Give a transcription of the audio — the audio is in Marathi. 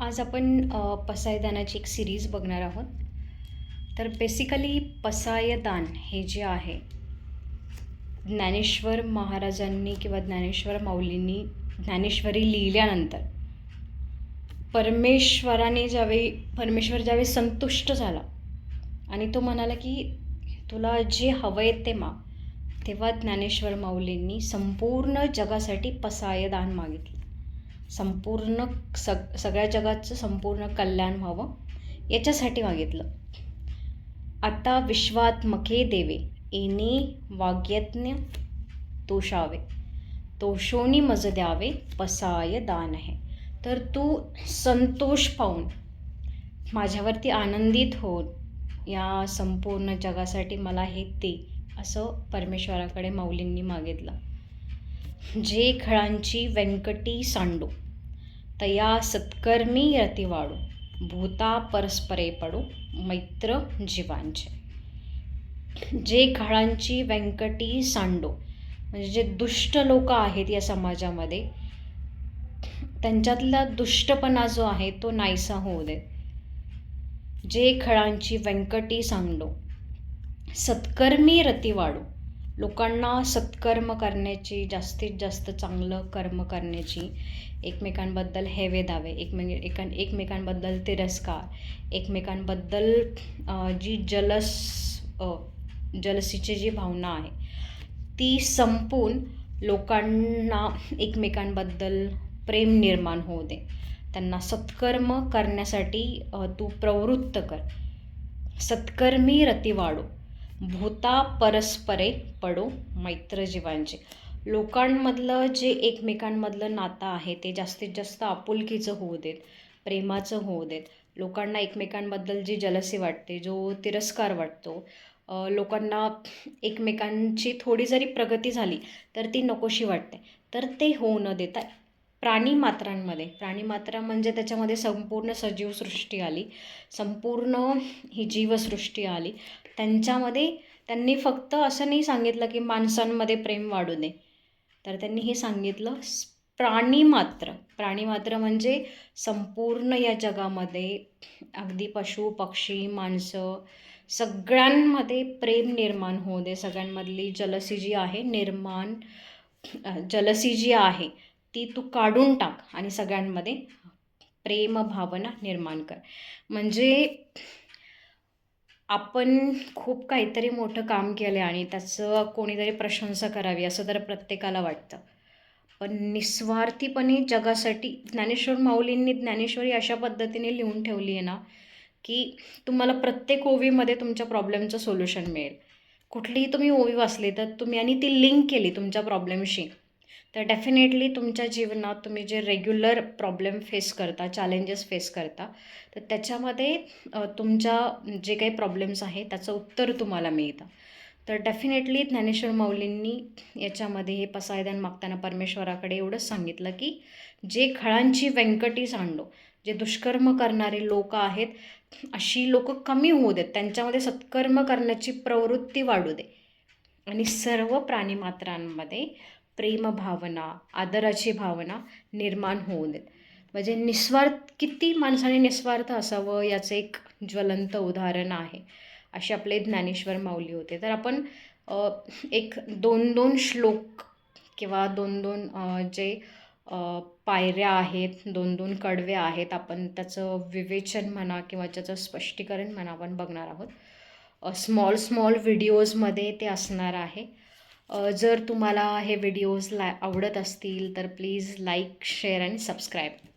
आज आपण पसायदानाची एक सिरीज बघणार आहोत. तर बेसिकली पसायदान हे जे आहे ज्ञानेश्वर महाराजांनी किंवा ज्ञानेश्वर माऊलींनी ज्ञानेश्वरी लिहिल्यानंतर परमेश्वराने ज्यावेळी परमेश्वर ज्यावेळी संतुष्ट झाला आणि तो म्हणाला की तुला जे हवं आहे ते मा तेव्हा ज्ञानेश्वर माऊलींनी संपूर्ण जगासाठी पसायदान मागितलं. संपूर्ण सग सगळ्या जगाचं संपूर्ण कल्याण व्हावं याच्यासाठी मागितलं. आता विश्वात्मके देवे एने वाग्यज्ञ तोषावे तोषोनी मज द्यावे पसाय दान आहे तर तू संतोष पाहून माझ्यावरती आनंदित होऊन या संपूर्ण जगासाठी मला हे ते असं परमेश्वराकडे माऊलींनी मागितलं. जे खळांची व्यंकटी सांडो. तया सत्कर्मी रती भूता परस्परे पडू मैत्र जीवांचे. जे खळांची व्यंकटी सांडो म्हणजे जे दुष्ट लोक आहेत या समाजामध्ये त्यांच्यातला दुष्टपणा जो आहे तो नाहीसा होऊ दे जे खळांची व्यंकटी सांडो सत्कर्मी रती लोकांना सत्कर्म करण्याची जास्तीत जास्त चांगलं कर्म करण्याची एकमेकांबद्दल हेवे दावे. एकमे एका एकमेकांबद्दल तिरस्कार. एकमेकांबद्दल जी जलस जलसीची जी भावना आहे ती संपून लोकांना एकमेकांबद्दल प्रेम निर्माण होऊ दे. त्यांना सत्कर्म करण्यासाठी तू प्रवृत्त कर. सत्कर्मी रती वाढो. भूता परस्परे पडो मैत्र जीवांचे लोकांमधलं जे एकमेकांमधलं नातं आहे ते जास्तीत जास्त आपुलकीचं होऊ देत प्रेमाचं होऊ देत. लोकांना एकमेकांबद्दल जी जलसी वाटते जो तिरस्कार वाटतो लोकांना एकमेकांची थोडी जरी प्रगती झाली तर ती नकोशी वाटते. तर ते होऊ न देता प्राणीमात्रांमध्ये. प्राणीमात्रा म्हणजे त्याच्यामध्ये संपूर्ण सजीवसृष्टी आली. संपूर्ण ही जीवसृष्टी आली. त्यांच्यामध्ये त्यांनी फक्त असं नाही सांगितलं की माणसांमध्ये प्रेम वाढू दे. तर त्यांनी हे सांगितलं प्राणीमात्र. प्राणीमात्र म्हणजे संपूर्ण या जगामध्ये अगदी पशु पक्षी माणसं सगळ्यांमध्ये प्रेम निर्माण होऊ दे. सगळ्यांमधली जलसी जी आहे निर्माण जलसी जी आहे ती तू काढून टाक आणि सगळ्यांमध्ये प्रेम भावना निर्माण कर. म्हणजे आपण खूप काहीतरी मोठं काम केलं आणि त्याचं कोणीतरी प्रशंसा करावी असं तर प्रत्येकाला वाटतं. पण निस्वार्थीपणे जगासाठी ज्ञानेश्वर माऊलींनी ज्ञानेश्वरी अशा पद्धतीने लिहून ठेवली आहे ना की तुम्हाला प्रत्येक ओवीमध्ये तुमच्या प्रॉब्लेमचं सोल्युशन मिळेल. कुठलीही तुम्ही ओवी वाचली तर तुम्ही आणि ती लिंक केली तुमच्या प्रॉब्लेमशी तर डेफिनेटली तुमच्या जीवनात तुम्ही जे रेग्युलर प्रॉब्लेम फेस करता चॅलेंजेस फेस करता तर त्याच्यामध्ये तुमच्या जे काही प्रॉब्लेम्स आहे त्याचं उत्तर तुम्हाला मिळतं. तर डेफिनेटली ज्ञानेश्वर माऊलींनी याच्यामध्ये हे पसायदान मागताना परमेश्वराकडे एवढंच सांगितलं की जे खळांची व्यंकटी सांडो जे दुष्कर्म करणारे लोक आहेत अशी लोक कमी होऊ देत. त्यांच्यामध्ये सत्कर्म करण्याची प्रवृत्ती वाढू दे. आणि सर्व प्राणीमात्रांमध्ये प्रेमभावना आदराची भावना निर्माण होऊ देत. म्हणजे निस्वार्थ किती माणसाने निस्वार्थ असावं याचं एक ज्वलंत उदाहरण आहे. असे आपले ज्ञानेश्वर माऊली होते. तर आपण एक दोन दोन श्लोक किंवा दोन दोन जे पायऱ्या आहेत दोन दोन कडवे आहेत आपण त्याचं विवेचन म्हणा किंवा त्याचं स्पष्टीकरण म्हणा आपण बघणार आहोत. स्मॉल स्मॉल व्हिडिओजमध्ये ते असणार आहे. जर तुम्हाला हे व्हिडिओज ला आवडत असतील तर please like share and subscribe